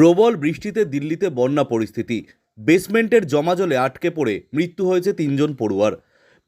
প্রবল বৃষ্টিতে দিল্লিতে বন্যা পরিস্থিতি। বেসমেন্টের জমা জলে আটকে পড়ে মৃত্যু হয়েছে তিনজন পড়ুয়ার।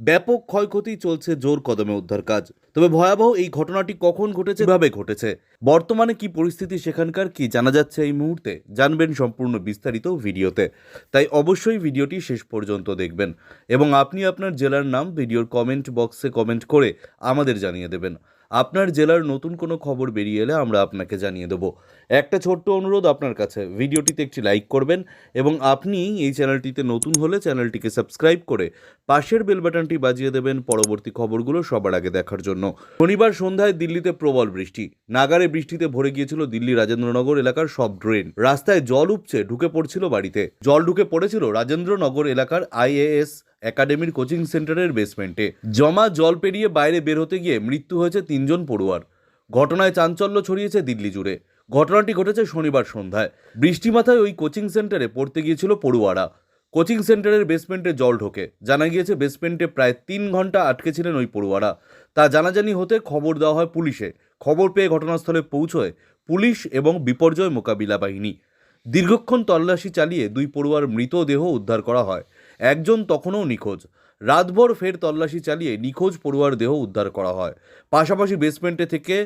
ব্যাপক ক্ষয়ক্ষতি চলছে জোর কদমে উদ্ধার কাজ। তবে ভয়াবহ এই ঘটনাটি কখন ঘটেছে, কীভাবে ঘটেছে, বর্তমানে কি পরিস্থিতি সেখানকার কি জানা যাচ্ছে এই মুহূর্তে, জানবেন সম্পূর্ণ বিস্তারিত ভিডিওতে। তাই অবশ্যই ভিডিওটি শেষ পর্যন্ত দেখবেন এবং আপনি আপনার জেলার নাম ভিডিওর কমেন্ট বক্সে কমেন্ট করে আমাদের জানিয়ে দেবেন। আপনার জেলার নতুন কোনো খবর বেরিয়ে এলে আমরা আপনাকে জানিয়ে দেবো। একটা ছোট্ট অনুরোধ আপনার কাছে, ভিডিওটিতে একটি লাইক করবেন এবং আপনি এই চ্যানেলটিতে নতুন হলে চ্যানেলটিকে সাবস্ক্রাইব করে পাশের বেল বাটনটি বাজিয়ে দেবেন পরবর্তী খবরগুলো সবার আগে দেখার জন্য। শনিবার সন্ধ্যায় দিল্লিতে প্রবল বৃষ্টি। নাগারে বৃষ্টিতে ভরে গিয়েছিল দিল্লি রাজেন্দ্রনগর এলাকার সব ড্রেন। রাস্তায় জল উপচে ঢুকে পড়ছিল বাড়িতে। জল ঢুকে পড়েছিল রাজেন্দ্রনগর এলাকার আইএএস একাডেমির কোচিং সেন্টারের বেসমেন্টে। জমা জল পেরিয়ে বাইরে বের হতে গিয়ে মৃত্যু হয়েছে তিনজন পড়ুয়ার। ঘটনায় চাঞ্চল্য ছড়িয়েছে দিল্লি জুড়ে। ঘটনাটি ঘটেছে শনিবার সন্ধ্যায়। বৃষ্টি মাথায় ওই কোচিং সেন্টারে পড়তে গিয়েছিল পড়ুয়ারা। কোচিং সেন্টারের বেসমেন্টে জল ঢোকে। জানা গিয়েছে, বেসমেন্টে প্রায় তিন ঘণ্টা আটকে ছিলেন ওই পড়ুয়ারা। তা জানাজানি হতে খবর দেওয়া হয় পুলিশে। খবর পেয়ে ঘটনাস্থলে পৌঁছয় পুলিশ এবং বিপর্যয় মোকাবিলা বাহিনী। দীর্ঘক্ষণ তল্লাশি চালিয়ে দুই পড়ুয়ার মৃতদেহ উদ্ধার করা হয়। একজন তখনও নিখোঁজ। রাতভর ফের তল্লাশি চালিয়ে নিখোঁজ পড়ুয়ার দেহ উদ্ধার করা হয়। পাশাপাশি বেসমেন্টে থেকে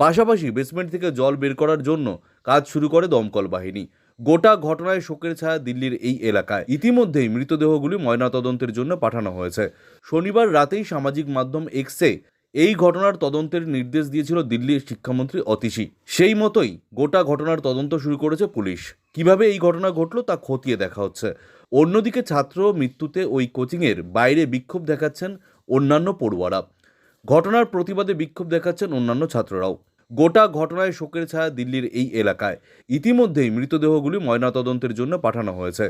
পাশাপাশি বেসমেন্ট থেকে জল বের করার জন্য কাজ শুরু করে দমকল বাহিনী। গোটা ঘটনায় শোকের ছায়া দিল্লির এই এলাকায়। ইতিমধ্যেই মৃতদেহগুলি ময়নাতদন্তের জন্য পাঠানো হয়েছে। শনিবার রাতেই সামাজিক মাধ্যম এক্সে এই ঘটনার তদন্তের নির্দেশ দিয়েছিল দিল্লির শিক্ষামন্ত্রী অতিশী। সেই মতোই গোটা ঘটনার তদন্ত শুরু করেছে পুলিশ। কীভাবে এই ঘটনা ঘটলো তা খতিয়ে দেখা হচ্ছে। অন্যদিকে ছাত্র মৃত্যুতে ওই কোচিংয়ের বাইরে বিক্ষোভ দেখাচ্ছেন অন্যান্য পড়ুয়ারা। ঘটনার প্রতিবাদে বিক্ষোভ দেখাচ্ছেন অন্যান্য ছাত্ররাও। গোটা ঘটনায় শোকের ছায়া দিল্লির এই এলাকায়। ইতিমধ্যেই মৃতদেহগুলি ময়নাতদন্তের জন্য পাঠানো হয়েছে।